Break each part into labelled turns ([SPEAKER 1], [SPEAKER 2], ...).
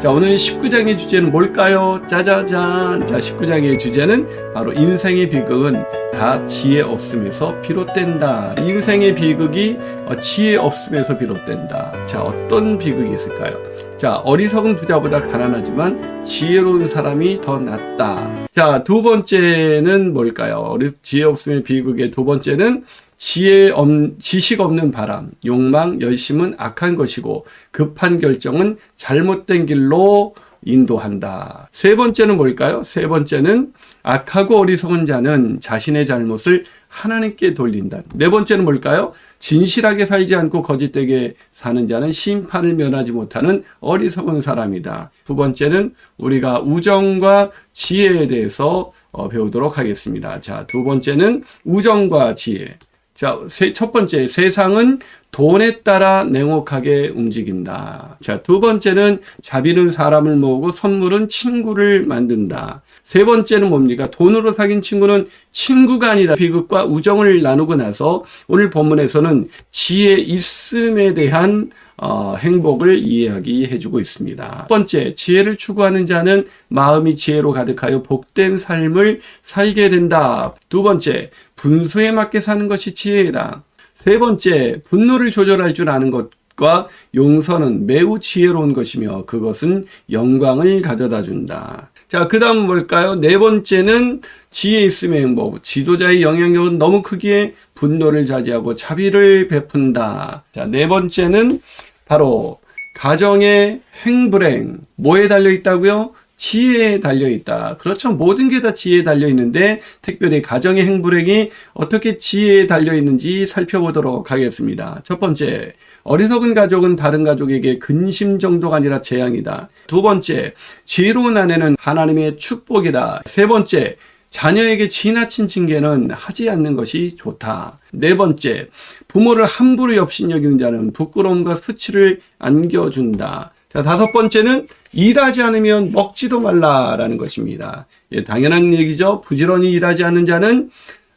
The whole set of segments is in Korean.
[SPEAKER 1] 자, 오늘 19장의 주제는 뭘까요? 짜자잔. 자, 19장의 주제는 바로 인생의 비극은 다 지혜 없음에서 비롯된다. 인생의 비극이 어, 지혜 없음에서 비롯된다. 자, 어떤 비극이 있을까요? 자, 어리석은 부자보다 가난하지만 지혜로운 사람이 더 낫다. 자, 두 번째는 뭘까요? 지혜 없음의 비극의 두 번째는 지혜 없, 지식 없는 바람, 욕망, 열심은 악한 것이고 급한 결정은 잘못된 길로 인도한다. 세 번째는 뭘까요? 세 번째는 악하고 어리석은 자는 자신의 잘못을 하나님께 돌린다. 네 번째는 뭘까요? 진실하게 살지 않고 거짓되게 사는 자는 심판을 면하지 못하는 어리석은 사람이다. 두 번째는 우리가 우정과 지혜에 대해서 어, 배우도록 하겠습니다. 자, 두 번째는 우정과 지혜. 자, 세, 첫 번째, 세상은 돈에 따라 냉혹하게 움직인다. 자, 두 번째는 자비는 사람을 모으고 선물은 친구를 만든다. 세 번째는 뭡니까? 돈으로 사귄 친구는 친구가 아니다. 비극과 우정을 나누고 나서 오늘 본문에서는 지혜 있음에 대한 어, 행복을 이해하게 해주고 있습니다. 첫 번째, 지혜를 추구하는 자는 마음이 지혜로 가득하여 복된 삶을 살게 된다. 두 번째, 분수에 맞게 사는 것이 지혜이다. 세 번째, 분노를 조절할 줄 아는 것 과 용서는 매우 지혜로운 것이며 그것은 영광을 가져다 준다. 자, 그 다음 뭘까요? 네 번째는 지혜 있음의 행복. 지도자의 영향력은 너무 크기에 분노를 자제하고 자비를 베푼다. 자, 네 번째는 바로 가정의 행불행. 뭐에 달려 있다고요? 지혜에 달려 있다. 그렇죠. 모든 게 다 지혜에 달려 있는데 특별히 가정의 행불행이 어떻게 지혜에 달려 있는지 살펴보도록 하겠습니다. 첫 번째, 어리석은 가족은 다른 가족에게 근심 정도가 아니라 재앙이다. 두 번째, 지혜로운 아내는 하나님의 축복이다. 세 번째, 자녀에게 지나친 징계는 하지 않는 것이 좋다. 네 번째, 부모를 함부로 엽신 여기는 자는 부끄러움과 수치를 안겨준다. 자, 다섯 번째는 일하지 않으면 먹지도 말라라는 것입니다. 예, 당연한 얘기죠. 부지런히 일하지 않는 자는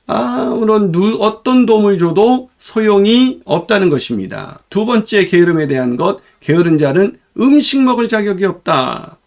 [SPEAKER 1] 아무런 누, 어떤 도움을 줘도 소용이 없다는 것입니다. 두 번째 게으름에 대한 것, 게으른 자는 음식 먹을 자격이 없다.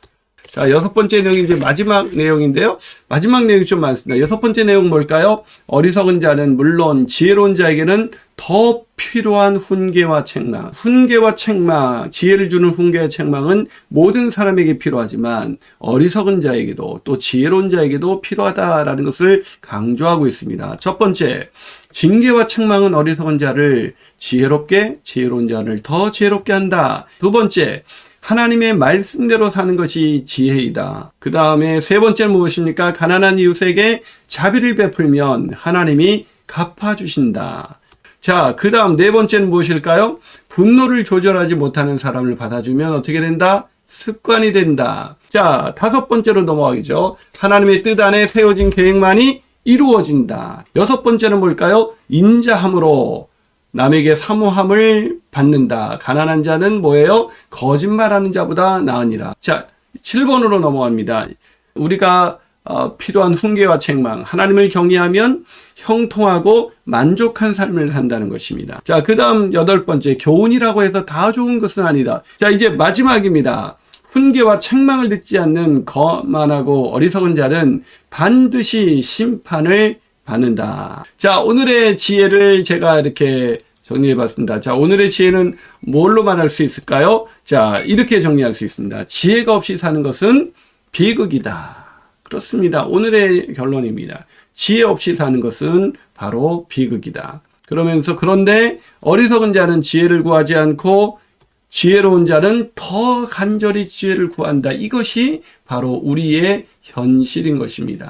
[SPEAKER 1] 자, 여섯 번째 내용이 이제 마지막 내용인데요. 마지막 내용이 좀 많습니다. 여섯 번째 내용 뭘까요? 어리석은 자는 물론 지혜로운 자에게는 더 필요한 훈계와 책망. 훈계와 책망, 지혜를 주는 훈계와 책망은 모든 사람에게 필요하지만 어리석은 자에게도 또 지혜로운 자에게도 필요하다라는 것을 강조하고 있습니다. 첫 번째, 징계와 책망은 어리석은 자를 지혜롭게, 지혜로운 자를 더 지혜롭게 한다. 두 번째, 하나님의 말씀대로 사는 것이 지혜이다. 그 다음에 세 번째는 무엇입니까? 가난한 이웃에게 자비를 베풀면 하나님이 갚아주신다. 자, 그 다음 네 번째는 무엇일까요? 분노를 조절하지 못하는 사람을 받아주면 어떻게 된다? 습관이 된다. 자, 다섯 번째로 넘어가겠죠. 하나님의 뜻 안에 세워진 계획만이 이루어진다. 여섯 번째는 뭘까요? 인자함으로 남에게 사모함을 받는다. 가난한 자는 뭐예요? 거짓말하는 자보다 나으니라. 자, 7번으로 넘어갑니다. 우리가 어, 필요한 훈계와 책망, 하나님을 경외하면 형통하고 만족한 삶을 산다는 것입니다. 자, 그 다음 여덟 번째, 교훈이라고 해서 다 좋은 것은 아니다. 자, 이제 마지막입니다. 훈계와 책망을 듣지 않는 거만하고 어리석은 자는 반드시 심판을 받는다. 자, 오늘의 지혜를 제가 이렇게 정리해 봤습니다. 자, 오늘의 지혜는 뭘로 말할 수 있을까요? 자, 이렇게 정리할 수 있습니다. 지혜가 없이 사는 것은 비극이다. 그렇습니다. 오늘의 결론입니다. 지혜 없이 사는 것은 바로 비극이다. 그러면서 그런데 어리석은 자는 지혜를 구하지 않고 지혜로운 자는 더 간절히 지혜를 구한다. 이것이 바로 우리의 현실인 것입니다.